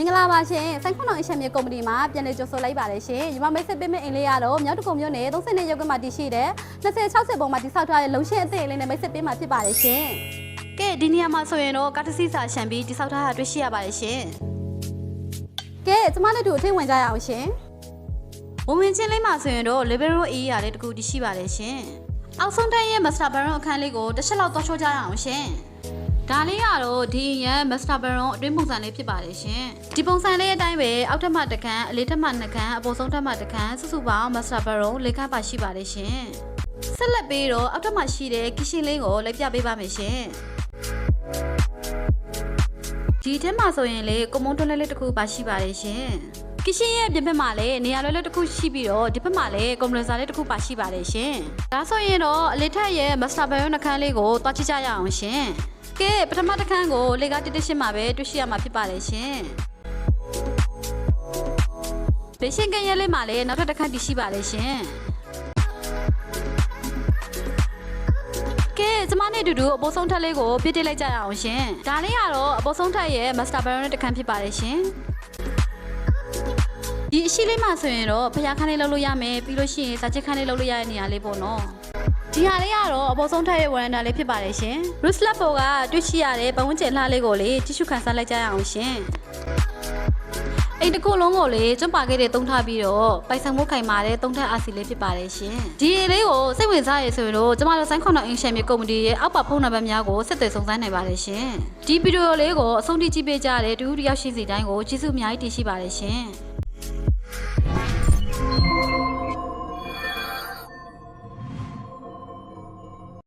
မင်္ဂလာပါရှင်စိုင်းခွန်တော်အရှင်မြေကုမ္ပဏီမှာပြန်လည်ကြိုဆိုလိုက်ပါတယ်ရှင်ညီမမိတ်ဆက်ပေးမယ့်အိမ်လေးကတော့မြောက်တကုံမြို့နယ်30နှစ်ရုပ်ကမှတည်ရှိတဲ့20 60ပုံမှာတိဆောက်ထားတဲ့လုံရှင်းအသစ်လေးနဲ့မိတ်ဆက်ပေးမှာဖြစ်ပါတယ်ရှင်ကဲဒီနေရာမှာဆိုရင်တော့ကာတစီစာရှံပြီးတိဆောက်ထားတာတွေ့ရှိရပါတယ်ရှင်ကဲကျမတို့တို့အထိတ်ဝင်ကြရအောင်ရှင်ဝင်ဝင်ချင်းလေးမှာဆိုရင်တော့ liberal area လေးတကူတည်ရှိပါတယ်ရှင်အောက်ဆုံးတန်းရဲ့ master baron အခန်းလေးကိုတစ်ချက်လောက်သွားချိုးကြရအောင်ရှင် ဒါလေးကတော့ဒီရန်မစတာဘရွန်အတွင်းပုံစံလေးဖြစ်ပါတယ်ရှင်ဒီပုံစံလေးအတိုင်းပဲအောက်ထပ်မှတစ်ခန်းအလေးထပ်မှနှစ်ခန်းအပေါ်ဆုံးထပ်မှတစ်ခန်းစုစုပေါင်းမစတာဘရွန်လေးခန်းပါရှိပါတယ်ရှင်ဆက်လက်ပြီးတော့အောက်ထပ်မှရှိတဲ့ကီရှင်လေးကိုလိုက်ပြပေးပါမယ်ရှင်ဒီထဲမှာဆိုရင်လေကွန်မုန်းတွန်းလေးတစ်ခုပါရှိပါတယ်ရှင် ကီရှင်ရဲ့ပြင်ဘက်မှာလည်းနေရာလွယ်လွယ်တစ်ခုရှိပြီးတော့ဒီဘက်မှာလည်းကွန်ပျူတာလေးတစ်ခုပါရှိပါတယ်ရှင်ဒါဆိုရင်တော့အလေးထက်ရဲ့မစတာဘရွန်နှခန်းလေးကိုတွားကြည့်ကြရအောင်ရှင်ကဲပထမတစ်ခန်းကိုလေကတစ်တစ်ရှင်းမှာပဲတွေ့ရှိရမှာဖြစ်ပါတယ်ရှင်။လေရှင်ကရဲလေးမှာလည်းနောက်ထပ်တစ်ခန်းတည်ရှိပါတယ်ရှင်။ကဲကျမနဲ့အတူတူအပေါ်ဆုံးထပ်လေးကိုပြစ်တိလိုက်ကြရအောင်ရှင်။ဒါလေးကတော့အပေါ်ဆုံးထပ်ရဲ့ Master Baron နဲ့တစ်ခန်းဖြစ်ပါတယ်ရှင်။ ဒီအရှိလေးမှာဆိုရင်တော့ဖျားခန်းလေးလုပ်လို့ရမယ်ပြီးလို့ရှိရင်စာချစ်ခန်းလေးလုပ်လို့ရတဲ့နေရာလေးပေါ့နော်။ဒီဟာလေးကတော့အပေါ်ဆုံးထပ်ရဲ့ဝရန်တာလေးဖြစ်ပါတယ်ရှင်။ Roof Slab ပေါ်ကတွေ့ရှိရတဲ့ပတ်ဝန်းကျင်လှလေးကိုလေကြည့်ရှုခန်းစားလိုက်ကြရအောင်ရှင်။အိမ်တစ်ခုလုံးကိုလေကျွတ်ပါခဲ့တဲ့သုံးထားပြီးတော့ပိုက်ဆံမိုးခိုင်မာတဲ့သုံးထပ်အာစီလေးဖြစ်ပါတယ်ရှင်။ဒီလေးကိုစိတ်ဝင်စားရဆိုရင်တော့ကျမတို့ဆိုင်းခွန်တော်အင်ရှင်မြေကုမ္ပဏီရဲ့အောက်ပါဖုန်းနံပါတ်များကိုဆက်သွယ်စုံစမ်းနိုင်ပါတယ်ရှင်။ဒီဗီဒီယိုလေးကိုအဆုံးထိကြည့်ပေးကြတဲ့တူတူတယောက်ရှိစီတိုင်းကိုကျေးဇူးအများကြီးတင်ရှိပါတယ်ရှင်။ Yeah.